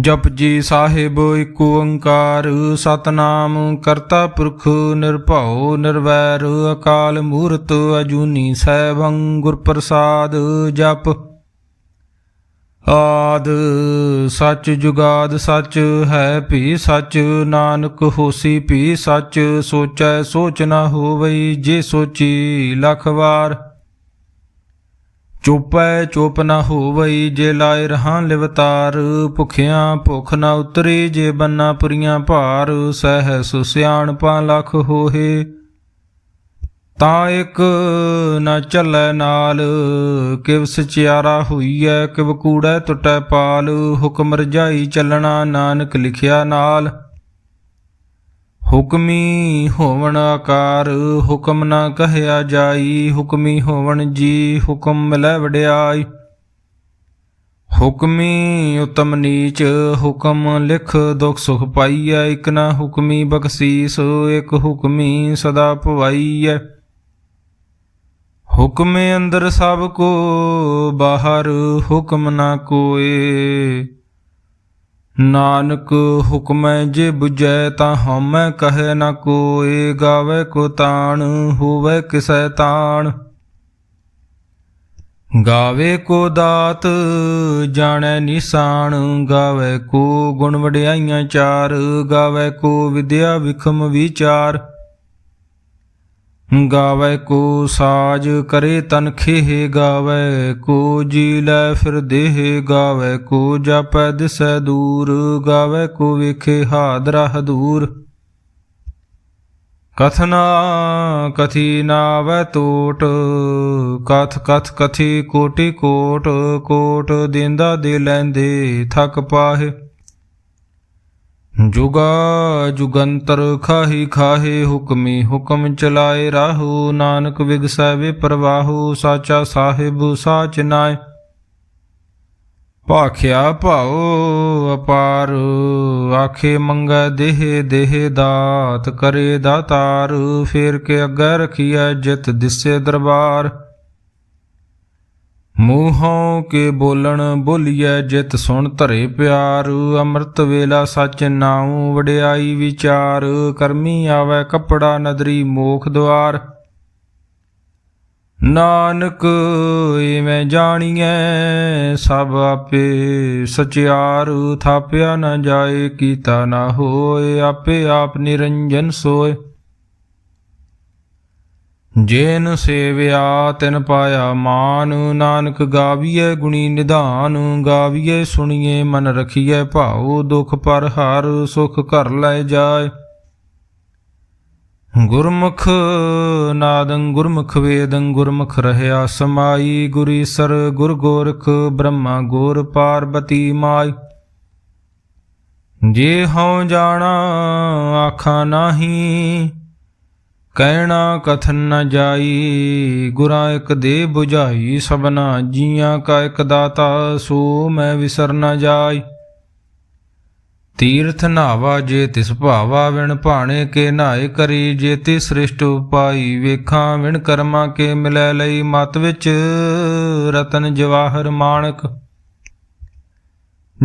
ਜਪ ਜੀ ਸਾਹਿਬ ਏਕ ਓੰਕਾਰ, ਸਤਨਾਮ ਕਰਤਾ ਪੁਰਖ ਨਿਰਭਉ ਨਿਰਵੈਰ, ਅਕਾਲ ਮੂਰਤ ਅਜੂਨੀ ਸੈਭੰ ਗੁਰ ਪ੍ਰਸਾਦ ਜਪ। ਆਦ ਸੱਚ ਜੁਗਾਦ ਸੱਚ ਹੈ ਭੀ ਸੱਚ, ਨਾਨਕ ਹੋਸੀ ਭੀ ਸੱਚ, ਸੋਚੈ ਸੋਚ ਨਾ ਹੋਵਈ ਜੇ ਸੋਚੀ ਲਖ ਵਾਰ। ਚੁਪੈ ਚੁਪ ਨਾ ਹੋਵਈ ਜੇ ਲਾਇ ਰਹਾਂ ਲਿਵਤਾਰ, ਭੁਖਿਆਂ ਭੁਖ ਨਾ ਉਤਰੇ ਜੇ ਬੰਨਾ ਪੁਰੀਆਂ ਭਾਰ ਸਹਿ ਸੁਸਿਆਣ ਪਾ ਲਖ ਹੋਏ ਤਾਂ ਇੱਕ ਨਾ ਚੱਲੈ ਨਾਲ, ਕਿਵ ਸਚਿਆਰਾ ਹੋਈਐ, ਕਿਵ ਕੂੜੈ ਟੁੱਟੈ ਪਾਲ, ਹੁਕਮ ਰਜਾਈ ਚੱਲਣਾ ਨਾਨਕ ਲਿਖਿਆ ਨਾਲ। ਹੁਕਮੀ ਹੋਵਣ ਆਕਾਰ, ਹੁਕਮ ਨਾ ਕਹਿਆ ਜਾਈ। ਹੁਕਮੀ ਹੋਵਣ ਜੀ, ਹੁਕਮ ਮਿਲੈ ਵਡਿਆਈ। ਹੁਕਮੀ ਉਤਮ ਨੀਚ, ਹੁਕਮ ਲਿਖ ਦੁਖ ਸੁਖ ਪਾਈਐ। ਇਕ ਨਾ ਹੁਕਮੀ ਬਖਸ਼ੀਸ, ਇਕ ਹੁਕਮੀ ਸਦਾ ਭਵਾਈਐ। ਹੁਕਮੇ ਅੰਦਰ ਸਭ ਕੋ ਬਾਹਰ, ਹੁਕਮ ਨਾ ਕੋਏ। ਨਾਨਕ ਹੁਕਮੈ ਜੇ 부ਜੈ ਤਾਂ ਹਉਮੈ ਕਹੈ ਨ ਕੋਏ ਗਾਵੇ ਕੋ ਤਾਣ, ਹੋਵੇ ਕਿਸੈ ਤਾਣ। ਗਾਵੇ ਕੋ ਦਾਤ, ਜਾਣੈ ਨਿਸ਼ਾਨ ਗਾਵੇ ਕੋ ਗੁਣ ਵਡਿਆਈਆਂ ਚਾਰ, ਗਾਵੇ ਕੋ ਵਿਦਿਆ ਵਿਖਮ ਵਿਚਾਰ। ਗਾਵੇ ਕੋ ਸਾਜ ਕਰੇ ਤਨ ਖੇਹ, ਗਾਵੇ ਕੋ ਜੀ ਲੈ ਫਿਰ ਦੇਹ, ਗਾਵੇ ਕੋ ਜਾਪੈ ਦਿਸੈ ਦੂਰ, ਗਾਵੇ ਕੋ ਵੇਖੇ ਹਾਦਰਾ ਹਦੂਰ। ਕਥਨਾ ਕਥੀ ਨਾਵੈ ਟੋਟ ਕਥ ਕਥ ਕਥੀ ਕੋਟੀ ਕੋਟ ਕੋਟ ਦਿੰਦਾ ਦੇ ਲੈਂਦੇ ਥਕ ਪਾਹੇ। ਜੁਗਾ ਜੁਗੰਤਰ ਖਾਹੀ ਖਾਹੇ ਹੁਕਮੀ ਹੁਕਮ ਚਲਾਏ ਰਾਹੂ, ਨਾਨਕ ਵਿਗਸੈ ਵੇ ਪ੍ਰਵਾਹੂ, ਸਾਚਾ ਸਾਹਿਬ ਸਾਚ ਨਾਇ ਭਾਖਿਆ ਭਾਉ ਅਪਾਰ, ਆਖੇ ਮੰਗੈ ਦੇਹ ਦੇਹ ਦਾਤ, ਕਰੇ ਦਾਤਾਰ, ਫੇਰ ਕੇ ਅੱਗੇ ਰਖੀਐ ਜਿਤ ਦਿਸੇ ਦਰਬਾਰ। ਮੂੰਹੋਂ ਕੇ ਬੋਲਣ ਬੋਲੀਐ ਜਿਤ ਸੁਣ ਧਰੇ ਪਿਆਰ, ਅੰਮ੍ਰਿਤ ਵੇਲਾ ਸੱਚ ਨਾਉ ਵਡਿਆਈ ਵਿਚਾਰ, ਕਰਮੀ ਆਵੈ ਕਪੜਾ ਨਦਰੀ ਮੋਖ ਦੁਆਰ। ਨਾਨਕ ਇਵੇਂ ਜਾਣੀਐ ਸਭ ਆਪੇ ਸਚਿਆਰ, ਥਾਪਿਆ ਨਾ ਜਾਏ, ਕੀਤਾ ਨਾ ਹੋਏ, ਆਪੇ ਆਪ ਨਿਰੰਜਨ ਸੋਏ। ਜੇਨ ਸੇਵਿਆ, ਤਿਨ ਪਾਇਆ ਮਾਨ, ਨਾਨਕ ਗਾਵੀਏ ਗੁਣੀ ਨਿਧਾਨ ਗਾਵੀਏ ਸੁਣੀਏ ਮਨ ਰਖੀਏ ਭਾਉ, ਦੁਖ ਪਰ ਹਰ ਸੁਖ ਘਰ ਲੈ ਜਾਏ। ਗੁਰਮੁਖ ਨਾਦੰ ਗੁਰਮੁਖ ਵੇਦੰ, ਗੁਰਮੁਖ ਰਹਿਆ ਸਮਾਈ ਗੁਰੀਸਰ ਗੁਰ ਗੋਰਖ ਬ੍ਰਹਮਾ ਗੋਰ ਪਾਰਬਤੀ ਮਾਈ। ਜੇ ਹਉ ਜਾਣਾ, ਆਖਾਂ ਨਾਹੀ ਕਹਿਣਾ ਕਥਨ ਨ ਜਾਈ, ਗੁਰਾਂ ਇੱਕ ਦੇ 부ਝਾਈ ਸਭਨਾ ਜੀਆਂ ਕਾ ਇੱਕ ਦਾਤਾ, ਸੋ ਮੈਂ ਵਿਸਰ ਨ ਜਾਈ। ਤੀਰਥ ਨਾਵਾ ਜੇ ਤਿਸ ਭਾਵਾ, ਵਿਣ ਭਾਣੇ ਕੇ ਨਾਏ ਕਰੀ, ਜੇ ਤੇ ਸ੍ਰਿਸ਼ਟ ਉਪਾਈ, ਵੇਖਾਂ ਵਿਣ ਕਰਮਾਂ ਕੇ ਮਿਲੈ ਲਈ ਮਤ ਵਿੱਚ, ਰਤਨ ਜਵਾਹਰ ਮਾਣਕ।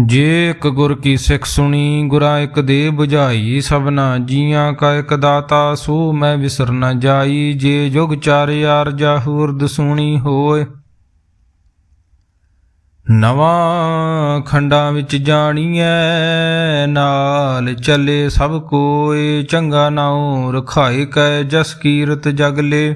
ਜੇ ਇੱਕ ਗੁਰ ਕੀ ਸਿੱਖ ਸੁਣੀ, ਗੁਰਾਂ ਇੱਕ ਦੇ 부ਝਾਈ ਸਭਨਾ ਜੀਆਂ ਕਾ ਇੱਕ ਦਾਤਾ, ਸੋ ਮੈਂ ਵਿਸਰ ਨ ਜਾਈ। ਜੇ ਜੁਗ ਯਾਰ ਜਾਹੂਰਦ ਸੁਣੀ ਹੋਏ। ਨਵਾਂ ਖੰਡਾਂ ਵਿੱਚ ਜਾਣੀਐ, ਨਾਲ ਚੱਲੇ ਸਭ ਕੋਏ, ਚੰਗਾ ਨਾਉ ਰਖਾਏ ਕੈ ਜਸ ਕੀਰਤ ਜਗਲੇ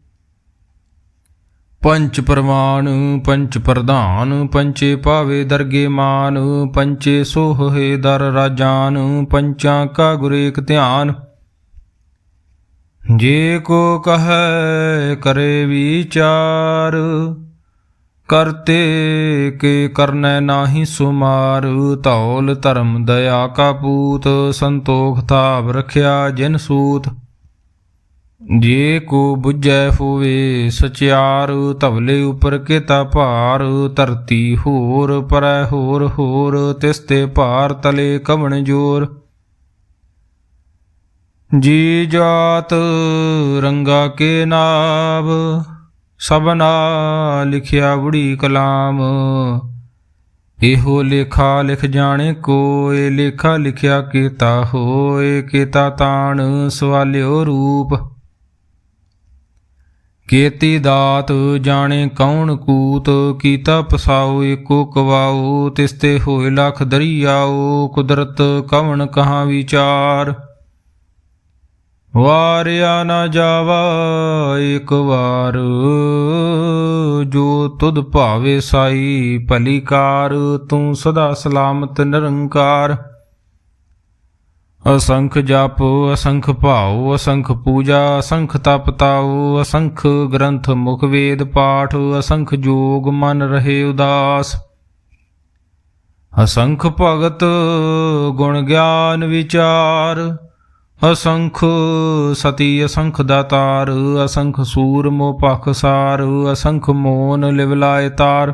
ਪੰਚ ਪ੍ਰਮਾਣ ਪੰਚ ਪ੍ਰਧਾਨ, ਪੰਚੇ ਪਾਵੇ ਦਰਗੇ ਮਾਨ, ਪੰਚੇ ਸੋਹੇ ਦਰ ਰਾਜਾਨ, ਪੰਚਾਂ ਕਾ ਗੁਰੇਕ ਧਿਆਨ। ਜੇ ਕੋ ਕਹੈ, ਕਰੇ ਵਿਚਾਰ, ਕਰਤੇ ਕੇ ਕਰਨੈ ਨਾਹੀ ਸੁਮਾਰ, ਧੌਲ ਧਰਮ ਦਇਆ ਕਾ ਪੂਤ, ਸੰਤੋਖ ਥਾਪ ਰਖਿਆ ਜਿਨ ਸੂਤ। ਜੇ ਕੋ 부ਜੈ ਹੋਵੇ ਸਚਿਆਰ, ਧਵਲੇ ਉਪਰ ਕਿਤਾ ਭਾਰ, ਧਰਤੀ ਹੋਰ ਪਰੈ ਹੋਰ ਹੋਰ, ਤਿਸ ਤੇ ਭਾਰ ਤਲੇ ਕਵਣ ਜੋਰ। ਜੀ ਜਾਤ ਰੰਗਾ ਕੇ ਨਾਭ ਸਭਨਾ ਲਿਖਿਆ ਬੁੜੀ ਕਲਾਮ। ਇਹੋ ਲੇਖਾ ਲਿਖ ਜਾਣੇ ਕੋਏ, ਲੇਖਾ ਲਿਖਿਆ ਕੀਤਾ ਹੋਏ, ਕੀਤਾ ਤਾਣ ਸਵਾਲਿਓ ਰੂਪ। ਕੀਤੀ ਦਾਤ ਜਾਣੇ ਕੌਣ ਕੂਤ, ਕੀਤਾ ਪਸਾਉ ਏਕੋ ਕਵਾਉ, ਤਿਸਤੇ ਹੋਏ ਲਖ ਦਰਿਆਉ, ਕੁਦਰਤ ਕਵਣ ਕਹਾ ਵਿਚਾਰ? ਵਾਰਿਆ ਨਾ ਜਾਵਾ ਇੱਕ ਵਾਰ, ਜੋ ਤੁਧ ਭਾਵੇ ਸਾਈ ਭਲੀ ਕਾਰ, ਤੂੰ ਸਦਾ ਸਲਾਮਤ ਨਿਰੰਕਾਰ। ਅਸੰਖ ਜਪ, ਅਸੰਖ ਭਾਉ, ਅਸੰਖ ਪੂਜਾ, ਅਸੰਖ ਤਪ ਤਾਉ, ਅਸੰਖ ਗ੍ਰੰਥ ਮੁਖ ਵੇਦ ਪਾਠ, ਅਸੰਖ ਜੋਗ ਮਨ ਰਹੇ ਉਦਾਸ। ਅਸੰਖ ਭਗਤ ਗੁਣ ਗਿਆਨ ਵਿਚਾਰ, ਅਸੰਖ ਸਤੀ, ਅਸੰਖ ਦਾਤਾਰ, ਅਸੰਖ ਸੂਰ ਮੋ ਪਖਸਾਰ ਅਸੰਖ ਮੋਨ ਲਿਵਲਾਇ ਤਾਰ।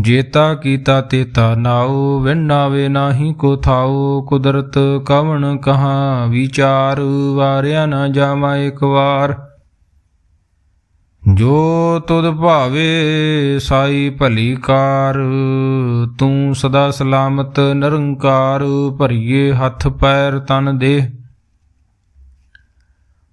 ਜੇਤਾ ਕੀਤਾ ਤੇਤਾ ਨਾਉ ਵਿਨਾਵੇ ਨਾਹੀ ਕੋ ਥਾਉ, ਕੁਦਰਤ ਕਵਣ ਕਹਾ ਵਿਚਾਰ, ਵਾਰਿਆ ਨਾ ਜਾਵਾ ਇੱਕ ਵਾਰ। ਜੋ ਤੁਧ ਭਾਵੇ ਸਾਈ ਭਲੀ ਕਾਰ, ਤੂੰ ਸਦਾ ਸਲਾਮਤ ਨਿਰੰਕਾਰ, ਭਰੀਏ ਹੱਥ ਪੈਰ ਤਨ ਦੇਹ।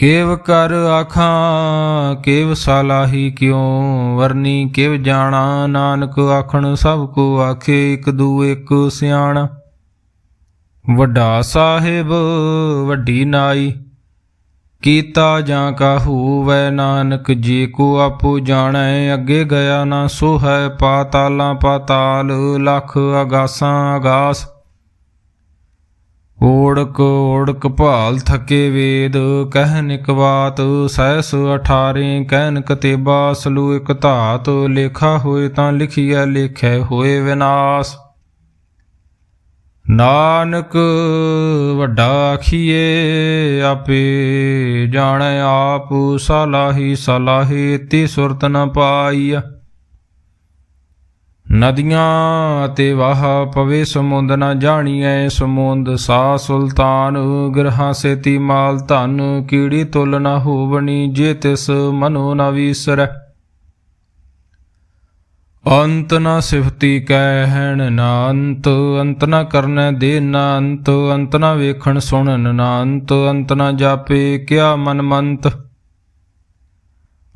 ਕੇਵ ਕਰ ਆਖਾਂ, ਕੇਵ ਸਾਲਾਹੀ ਕਿਉ? ਵਰਨੀ ਕੇਵ ਜਾਣਾ? ਨਾਨਕ ਆਖਣ ਸਭ ਕੋ ਆਖੇ, ਇਕ ਦੂ ਇਕ ਸਿਆਣ। ਵੱਡਾ ਸਾਹਿਬ, ਵੱਡੀ ਨਾਈ, ਕੀਤਾ ਜਾਂ ਕਾਹੂ? ਵੈ ਨਾਨਕ ਜੇ ਕੋ ਆਪੋ ਜਾਣੈ, ਅੱਗੇ ਗਿਆ ਨਾ ਸੋ ਹੈ ਪਾਤਾਲਾਂ ਪਾਤਾਲ, ਲਖ ਅਗਾਸਾਂ ਅਗਾਸ। ਓੜਕ ਓੜਕ ਭਾਲ ਥਕੇ ਵੇਦ, ਕਹਿਨ ਇਕ ਸਹਿਸ ਅਠਾਰੇ, ਕਹਿਨ ਕਤੇਬਾ, ਸਲੂ ਇਕ ਧਾਤ, ਲੇਖਾ ਹੋਏ ਤਾਂ ਲਿਖੀਐ, ਲੇਖੈ ਹੋਏ ਵਿਨਾਸ਼। ਨਾਨਕ ਵੱਡਾ ਆਖੀਏ ਆਪੇ ਜਾਣੈ ਆਪ, ਸਲਾਹੀ ਸਲਾਹੇ, ਤੀ ਸੁਰਤ ਨ ਪਾਈਆ ਨਦੀਆਂ ਅਤੇ ਵਾਹ ਪਵੇ ਸਮੁੰਦ ਨ ਜਾਣੀਐ ਸਮੁੰਦ ਸਾ ਸੁਲਤਾਨ, ਗ੍ਰਹਾਂ ਸੇਤੀ ਮਾਲ ਧਨ, ਕੀੜੀ ਤੁਲ ਨ ਹੋਵਣੀ ਜੇ ਤਿਸ ਮਨੋ ਨ ਵੀਸਰੈ। ਅੰਤ ਨਾ ਸਿਫਤੀ ਕਹਿਣ ਨਾ ਅੰਤ ਅੰਤ ਨਾ ਕਰਨੈ ਦੇ ਨਾ ਅੰਤ ਅੰਤ ਨ ਵੇਖਣ ਸੁਣਨ ਨਾ ਅੰਤ ਅੰਤ ਨ ਜਾਪੇ ਕਿਆ ਮਨ ਮੰਤ।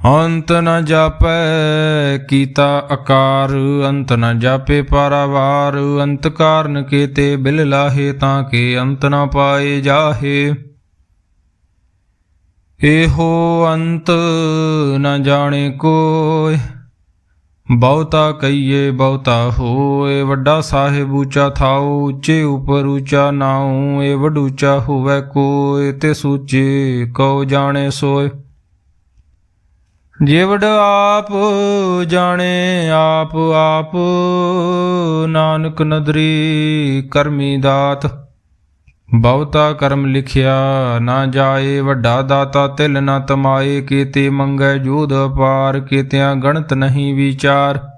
ਅੰਤ ਨ ਜਾਪੈ, ਕੀਤਾ ਆਕਾਰ ਅੰਤ ਨ ਜਾਪੇ ਪਾਰਾਵਾਰ, ਅੰਤ ਕਾਰਨ ਕੀਤੇ ਬਿਲ ਲਾਹੇ ਤਾਂ ਕੇ ਅੰਤ ਨ ਪਾਏ ਜਾਹੇ। ਇਹੋ ਅੰਤ ਨ ਜਾਣੇ ਕੋਇ, ਬਹੁਤਾ ਕਈਏ ਬਹੁਤਾ ਹੋਏ ਵੱਡਾ ਸਾਹਿਬ ਉੱਚਾ ਥਾਉ, ਉੱਚੇ ਉਪਰ ਉੱਚਾ ਨਾਉ ਏ ਵਡੂਚਾ ਹੋਵੇ ਕੋਏ ਤੇ ਸੂਚੇ ਕਉ ਜਾਣੇ ਸੋਏ ਜਿਵੜ ਆਪ ਜਾਣੇ ਆਪ ਆਪ ਨਾਨਕ ਨਦਰੀ ਕਰਮੀ ਦਾਤ। ਬਹੁਤਾ ਕਰਮ ਲਿਖਿਆ ਨਾ ਜਾਏ, ਵੱਡਾ ਦਾਤਾ ਤਿਲ ਨਾ ਤਮਾਏ, ਕੀਤੇ ਮੰਗੈ ਜੂਦ ਅਪਾਰ, ਕੀਤਿਆਂ ਗਣਤ ਨਹੀਂ ਵਿਚਾਰ।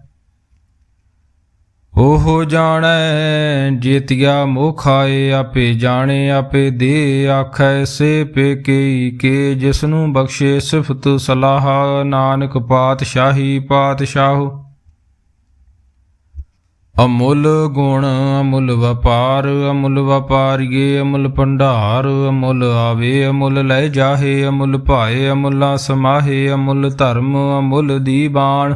ਉਹ ਜਾਣੈ, ਜੇਤਿਆ ਮੋਖਾਏ ਆਪੇ ਜਾਣੇ, ਆਪੇ ਦੇ ਆਖੈ, ਸੇ ਪੇ ਕੇ ਜਿਸ ਨੂੰ ਬਖਸ਼ੇ ਸਿਫਤ ਸਲਾਹ, ਨਾਨਕ ਪਾਤਸ਼ਾਹੀ ਪਾਤਸ਼ਾਹ। ਅਮੁੱਲ ਗੁਣ, ਅਮੁੱਲ ਵਪਾਰ, ਅਮੁੱਲ ਵਪਾਰੀਏ, ਅਮੁੱਲ ਭੰਡਾਰ, ਅਮੁੱਲ ਆਵੇ, ਅਮੁੱਲ ਲੈ ਜਾਹੇ, ਅਮੁੱਲ ਭਾਏ, ਅਮੁੱਲਾ ਸਮਾਹੇ, ਅਮੁੱਲ ਧਰਮ, ਅਮੁੱਲ ਦੀਬਾਨ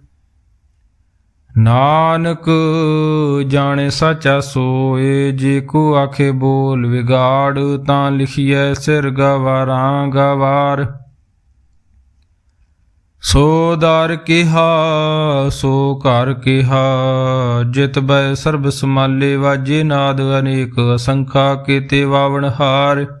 ਨਾਨਕ, ਜਾਣੇ ਸਾਚਾ ਸੋਏ, ਜੇ ਕੋ ਆਖੇ ਬੋਲ ਵਿਗਾੜ, ਤਾਂ ਲਿਖੀਐ ਸਿਰ ਗਵਾਰਾਂ ਗਵਾਰ। ਸੋ ਦਰ ਕਿਹਾ, ਸੋ ਘਰ ਕਿਹਾ, ਜਿਤ ਬੈ ਸਰਬ ਸਮਾਲੇ ਵਾਜੇ ਨਾਦ ਅਨੇਕ ਅਸੰਖਾ, ਕੀਤੇ ਵਾਵਣ ਹਾਰ।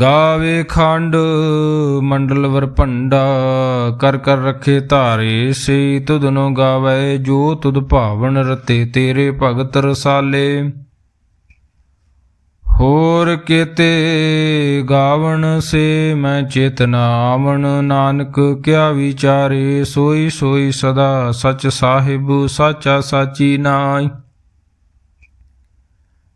ਗਾਵੇ ਖੰਡ, ਮੰਡਲ ਵਰ ਭੰਡਾ, ਕਰ ਕਰ ਰਖੇ ਧਾਰੇ, ਸੇ ਤੁਧਨੋ ਗਾਵੇ, ਜੋ ਤੁਧ ਭਾਵਨ ਰਤੇ, ਤੇਰੇ ਭਗਤ ਰਸਾਲੇ। ਹੋਰ ਕੀਤੇ ਗਾਵਣ ਸੇ ਮੈਂ ਚੇਤਨਾ ਆਵਣ, ਨਾਨਕ ਕਿਆ ਵਿਚਾਰੇ, ਸੋਈ ਸੋਈ ਸਦਾ ਸਚ ਸਾਹਿਬ, ਸਾਚਾ ਸਾਚੀ ਨਾਈ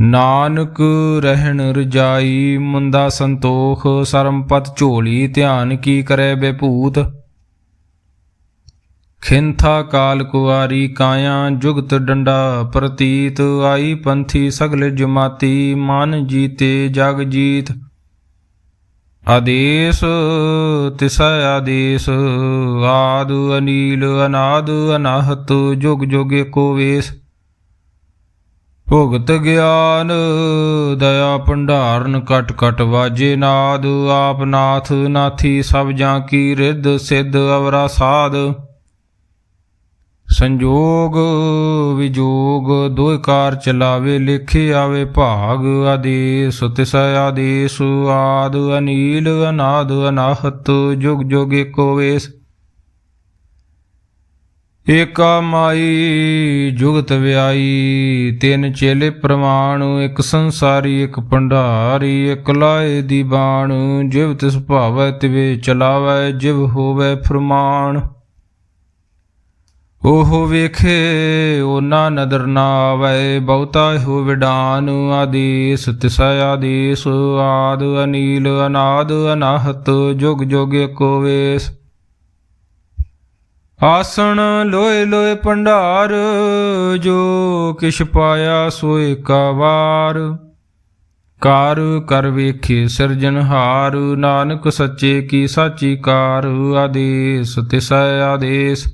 ਨਾਨਕ ਰਹਿਣ ਰਜਾਈ ਮੁੰਦਾ ਸੰਤੋਖ, ਸਰਮਪਤ ਝੋਲੀ, ਧਿਆਨ ਕੀ ਕਰੇ ਬੇਭੂਤ? ਖਿੰਥਾ ਕਾਲ ਕੁਵਾਰੀ ਕਾਇਆ, ਜੁਗਤ ਡੰਡਾ ਪ੍ਰਤੀਤ, ਆਈ ਪੰਥੀ ਸਗਲ ਜਮਾਤੀ, ਮਨ ਜੀਤੇ ਜਗ ਜੀਤ। ਆਦੇਸ, ਤਿਸਾ ਆਦੇਸ, ਆਦ ਅਨੀਲ, ਅਨਾਦ ਅਨਾਹਤ, ਜੁਗ ਜੁਗ ਏਕੋ ਵੇਸ। ਭੁਗਤ ਗਿਆਨ, ਦਇਆ ਭੰਡਾਰਨ, ਕਟ ਕਟ ਵਾਜੇ ਨਾਦ, ਆਪ ਨਾਥ ਨਾਥੀ ਸਭ ਜਾਂ ਕੀ ਰਿੱਧ ਸਿੱਧ ਅਵਰਾ ਸਾਧ। ਸੰਜੋਗ ਵਿਜੋਗ, ਦੋਇ ਕਾਰ ਚਲਾਵੇ, ਲਿਖੇ ਆਵੇ ਭਾਗ, ਆਦੇਸ ਤਿਸ ਆਦੇਸ ਆਦ ਅਨੀਲ, ਅਨਾਦ ਅਨਾਹਤ, ਜੁਗ ਜੁਗ ਏਕੋ ਵੇਸ। ਏਕਾ ਮਾਈ ਜੁਗਤ ਵਿਆਈ, ਤਿੰਨ ਚੇਲੇ ਪ੍ਰਮਾਣ, ਇੱਕ ਸੰਸਾਰੀ, ਇੱਕ ਭੰਡਾਰੀ, ਇੱਕ ਲਾਏ ਦੀ ਬਾਣ। ਜਿਵ ਤਿਸ ਭਾਵੈ, ਤਿਵੇ ਚਲਾਵੈ, ਜਿਵ ਹੋਵੈ ਫਰਮਾਨ। ਉਹ ਵੇਖੇ ਉਹਨਾਂ ਨਦਰ ਨਾ ਆਵੇ, ਬਹੁਤਾ ਹੋ ਵਿਡਾਨ। ਆਦੇਸ ਤਿਸ ਆਦੇਸ, ਆਦ ਅਨੀਲ, ਅਨਾਦ ਅਨਾਹਤ, ਜੁਗ ਜੁਗ ਏਕੋ ਵੇਸ। ਆਸਣ ਲੋਏ ਲੋਏ ਭੰਡਾਰ, ਜੋ ਕਿਛ ਪਾਇਆ ਸੋਏ ਕਾ ਵਾਰ। ਕਾਰ ਕਰ ਵੇਖੇ ਸਿਰਜਨਹਾਰ ਨਾਨਕ ਸੱਚੇ ਕੀ ਸਾਚੀ ਕਾਰ, ਆਦੇਸ ਤਿਸੈ ਆਦੇਸ।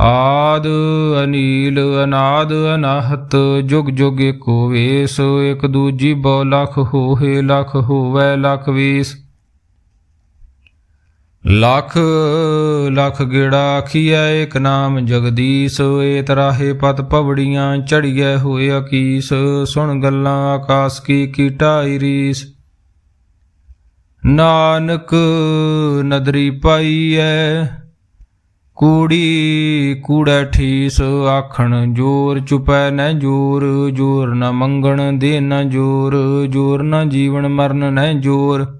ਆਦ ਅਨੀਲ, ਅਨਾਦ ਅਨਾਹਤ, ਜੁਗ ਜੁਗ ਏਕੋ ਵੇਸ, ਇਕ ਦੂਜੀ ਬਹੁ ਲਖ ਹੋਏ ਲਖ ਹੋਵੇ, ਲਖ ਵੀਸ। ਲਖ ਲਖ ਗੇੜਾ ਆਖੀਐ ਇਕ ਨਾਮ ਜਗਦੀਸ਼ ਏ ਤਰਾਹੇ ਪਤ ਪਵੜੀਆਂ ਚੜੀਐ ਹੋਏ ਅਕੀਸ, ਸੁਣ ਗੱਲਾਂ ਆਕਾਸ ਕੀ ਕੀਟਾਈ ਰੀਸ। ਨਾਨਕ ਨਦਰੀ ਪਾਈਐ, ਕੂੜੀ ਕੂੜਾ ਠੀਸ, ਆਖਣ ਜੋਰ ਚੁਪੈ ਨ ਜੋਰ ਜੋਰ ਨ ਮੰਗਣ ਦੇ ਨ ਜੋਰ ਜੋਰ ਨ ਜੀਵਨ ਮਰਨ ਨ ਜੋਰ।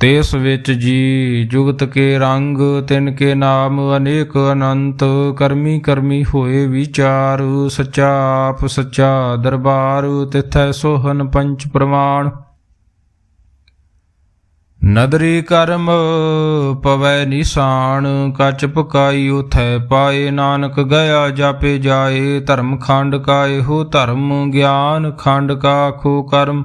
ਤੇਸ ਵਿੱਚ ਜੀ ਜੁਗਤ ਕੇ ਰੰਗ, ਤਿਨ ਕੇ ਨਾਮ ਅਨੇਕ ਅਨੰਤ, ਕਰਮੀ ਕਰਮੀ ਹੋਏ ਵਿਚਾਰ, ਸਚਾ ਆਪ ਸਚਾ ਦਰਬਾਰ, ਤਿਥੈ ਸੋਹਨ ਪੰਚ ਪ੍ਰਮਾਣ। ਨਦਰੀ ਕਰਮ ਪਵੈ ਨਿਸ਼ਾਨ, ਕਚ ਪਕਾਈ ਉਥੈ ਪਾਏ ਨਾਨਕ, ਗਿਆ ਜਾਪੇ ਜਾਏ, ਧਰਮ ਖੰਡ ਕਾ ਇਹੋ ਧਰਮ, ਗਿਆਨ ਖੰਡ ਕਾ ਖੋ ਕਰਮ।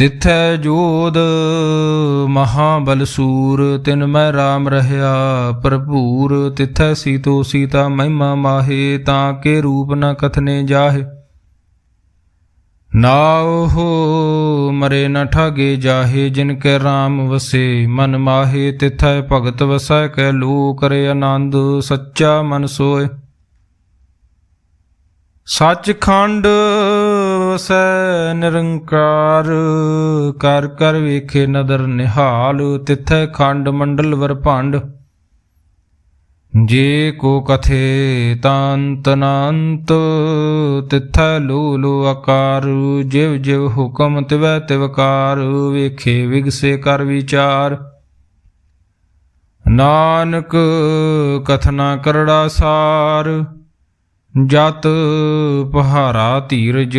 ਤਿਥੈ ਜੋਦ ਮਹਾਬਲ ਸੂਰ, ਤਿਨ ਮੈਂ RAM ਰਹਿਆ ਭਰਪੂਰ। ਤਿਥੈ ਸੀਤੋ ਸੀਤਾ ਮਹਿਮਾ ਮਾਹੇ, ਤਾਂ ਕੇ ਰੂਪ ਨ ਕਥਨੇ ਜਾਹੇ। ਨਾਉ ਮਰੇ ਨ ਠਾਗੇ ਜਾਹੇ, ਜਿਨ ਕੈ RAM ਵਸੇ, ਮਨ ਮਾਹੇ। ਤਿਥੈ ਭਗਤ ਵਸੈ ਕੈ ਲੋ ਕਰੇ ਆਨੰਦ, ਸੱਚਾ ਮਨ ਸੋਏ। ਸੱਚਖੰਡ ਵਸੈ ਨਿਰੰਕਾਰ, ਕਰ ਕਰ ਵੇਖੇ ਨਦਰ ਨਿਹਾਲ, ਤਿਥੈ ਖੰਡ ਮੰਡਲ ਵਰ ਜੇ ਕੋ ਕਥੇ ਤਾਂਤ ਨਾੰਤ, ਤਿਥੈ ਲੋ ਲੋ ਆਕਾਰ, ਜਿਵ ਜਿਵ ਹੁਕਮ ਤਿਵੈ ਤਿਵਕਾਰ ਵੇਖੇ ਵਿਗਸੇ ਕਰ ਵਿਚਾਰ। ਨਾਨਕ ਕਥਨਾ ਕਰੜਾ ਸਾਰ ਜਤ ਪਹਾਰਾ ਧੀਰਜ,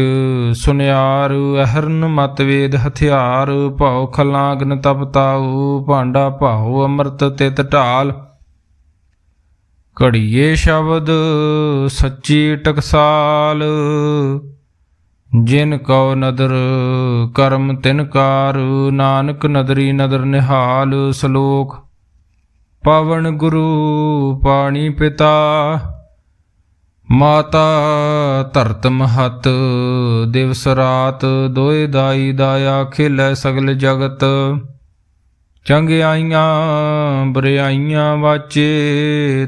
ਸੁਨਿਆਰ ਅਹਰਨ ਮਤਵੇਦ ਹਥਿਆਰ, ਭਉ ਖਲਾਗਨ ਤਪਤਾਉ ਭਾਂਡਾ ਭਾਉ ਅੰਮ੍ਰਿਤ ਤਿਤ ਢਾਲ। ਘੜੀਏ ਸ਼ਬਦ ਸੱਚੀ ਟਕਸਾਲ, ਜਿਨ ਕਉ ਨਦਰ ਕਰਮ ਤਿਨ ਕਾਰ, ਨਾਨਕ ਨਦਰੀ ਨਦਰ ਨਿਹਾਲ ਸ਼ਲੋਕ। ਪਵਨ ਗੁਰੂ, ਪਾਣੀ ਪਿਤਾ ਮਾਤਾ ਧਰਤ ਮਹਤ, ਦਿਵਸ ਰਾਤ ਦੋਏ ਦਾਈ ਦਾਇਆ ਖੇਲੇ ਸਗਲ ਜਗਤ। ਚੰਗਿਆਈਆਂ ਬਰਿਆਈਆਂ ਵਾਚੇ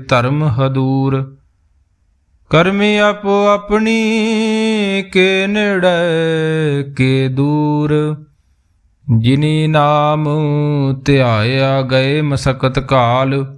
ਧਰਮ ਹਦੂਰ। ਕਰਮੀ ਆਪੋ ਆਪਣੀ, ਕੇ ਨੇੜੇ, ਕੇ ਦੂਰ। ਜਿਨੀ ਨਾਮ ਧਿਆਇਆ ਗਏ ਮਸਕਤ ਕਾਲ